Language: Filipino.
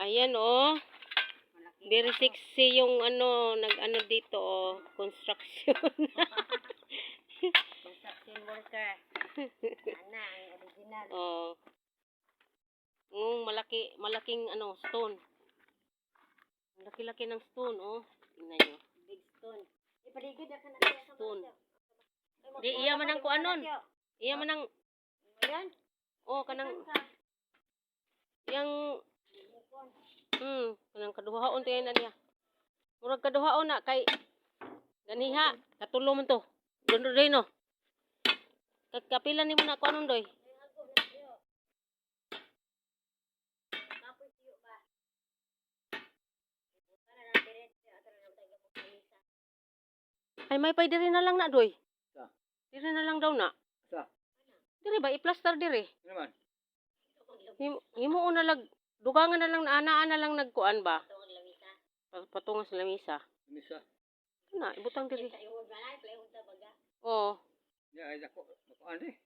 Ayan oh. Very sexy yung ano, nag-ano dito oh, construction. Construction worker. Ana, ang original. oh. Mm, malaki, malaking ano, stone. Laki-laki ng stone oh. Tingnan nyo. Big stone. Ipaligid na ka na kaya sa Stone. Di, iya man ang kuanon. Iya man ang, Ayan. oh, kanang, yang, hmm, kanang kaduhaon tayo na niya. Murag kaduhaon na, kay, ganiha, katulo man to. Doon rin no. Kapila ni mo na kuanon doy. Ay, may pay diri na lang na, doy. Sa? Diri na lang daw na. Sa? Diri ba, i-plaster diri. Ano naman? Him- Himo na lag, dugangan na lang, anaan na lang nagkuan ba? Pa- Patungan sa lamisa. Misa. Na, ibutang diri. Oo. Ya, ay ako. Ako ano eh.